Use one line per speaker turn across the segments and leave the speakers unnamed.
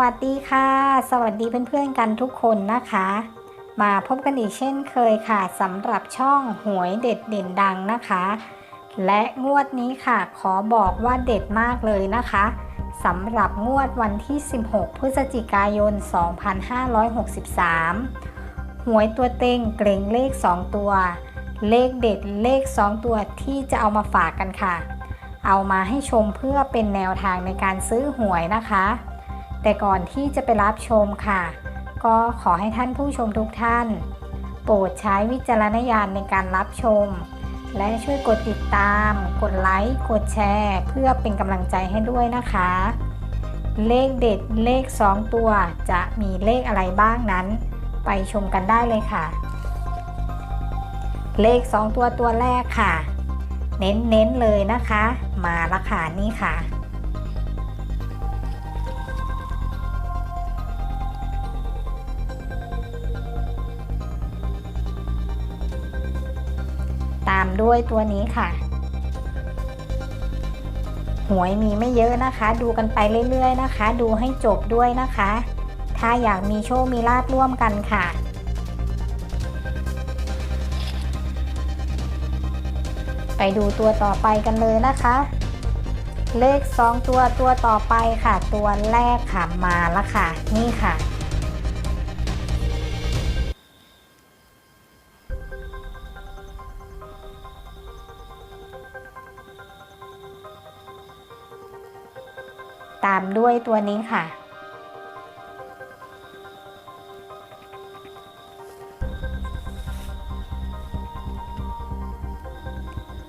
วัสดีค่ะ สวัสดีเพื่อนๆกันทุกคนนะคะ มาพบกันอีกเช่นเคยค่ะสำหรับช่องหวยเด็ดเด่นดังนะคะ และงวดนี้ค่ะขอบอกว่าเด็ดมากเลยนะคะสำหรับงวดวันที่ 16 พฤศจิกายน 2563 หวยตัวเต็งเกรงเลข 2 ตัว เลขเด็ดเลข 2 ตัวที่จะเอามาฝากกันค่ะ เอามาให้ชมเพื่อเป็นแนวทางในการซื้อหวยนะคะ แต่ก่อนที่จะไปรับชมค่ะ ก็ขอให้ท่านผู้ชมทุกท่าน โปรดใช้วิจารณญาณในการรับชม และช่วยกดติดตาม กดไลค์ กดแชร์ เพื่อเป็นกำลังใจให้ด้วยนะคะ เลขเด็ดเลข 2 ตัวจะมีเลขอะไรบ้างนั้น ไปชมกันได้เลยค่ะ เลข 2 ตัวตัวแรกค่ะ เน้นๆเลยนะคะ มาละค่ะนี่ค่ะามด้วยตัวนี้ค่ะหวยมีไม่เยอะนะคะ ดูกันไปเรื่อยๆนะคะ ดูให้จบด้วยนะคะ ถ้าอยากมีโชคมีลาบร่วมกันค่ะ ไปดูตัวต่อไปกันเลยนะคะ เลข 2 ตัวตัวต่อไปค่ะ ตัวแรกค่ะมาแล้วค่ะ นี่ค่ะ ตามด้วยตัวนี้ค่ะ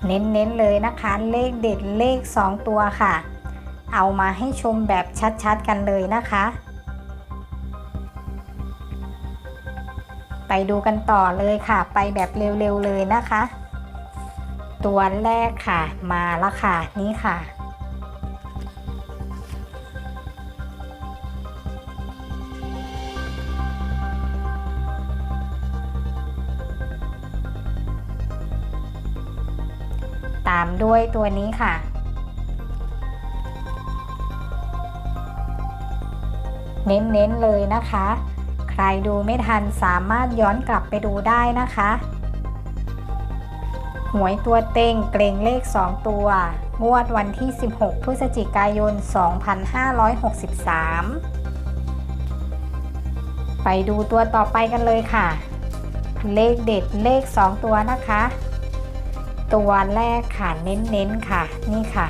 เน้นๆเลยนะคะ เลขเด็ดเลข 2 ตัวค่ะ เอามาให้ชมแบบชัดๆกันเลยนะคะ ไปดูกันต่อเลยค่ะ ไปแบบเร็วๆเลยนะคะ ตัวแรกค่ะมาแล้วค่ะ นี่ค่ะ ตามด้วยตัวนี้ค่ะ เน้นๆเลยนะคะ ใครดูไม่ทันสามารถย้อนกลับไปดูได้นะคะ หวยตัวเต็งเกรงเลข 2 ตัว งวดวันที่ 16 พฤศจิกายน 2563ไปดูตัวต่อไปกันเลยค่ะ เลขเด็ดเลข 2 ตัวนะคะ ตัวแรกค่ะเน้นๆค่ะ นี่ค่ะ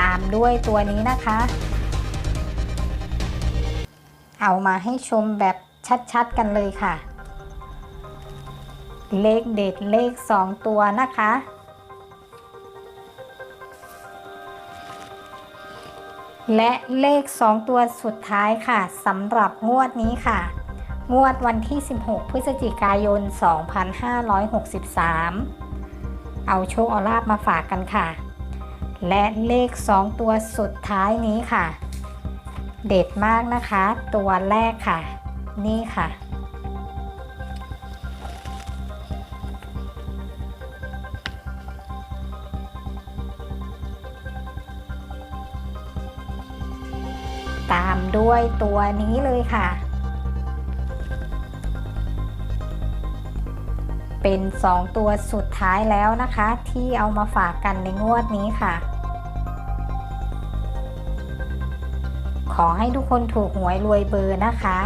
ตามด้วยตัวนี้นะคะ เอามาให้ชมแบบชัดๆกันเลยค่ะ เลขเด็ดเลข 2 ตัวนะคะ และเลข 2 ตัวสุดท้ายค่ะสำหรับงวดนี้ค่ะ งวดวันที่ 16 พฤศจิกายน 2563 เอาโชคเอาลาบมาฝากกันค่ะ และเลข 2 ตัวสุดท้ายนี้ค่ะ เด็ดมากนะคะ ตัวแรกค่ะ นี่ค่ะ ตามด้วยตัวนี้เลยค่ะ เป็น 2 ตัวสุดท้ายแล้วนะคะ ที่เอามาฝากกันในงวดนี้ค่ะ ขอให้ทุกคนถูกหวยรวยเบอร์นะคะ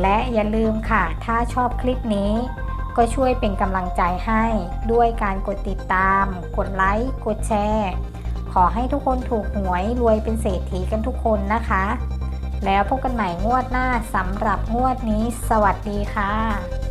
และอย่าลืมค่ะ ถ้าชอบคลิปนี้ก็ช่วยเป็นกำลังใจให้ด้วยการกดติดตาม กดไลค์ กดแชร์ อให้ทุกคนถูกหวยรวยเป็นเศรษฐีกันทุกคนนะคะ แล้วพบกันใหม่งวดหน้าสำหรับงวดนี้ สวัสดีค่ะ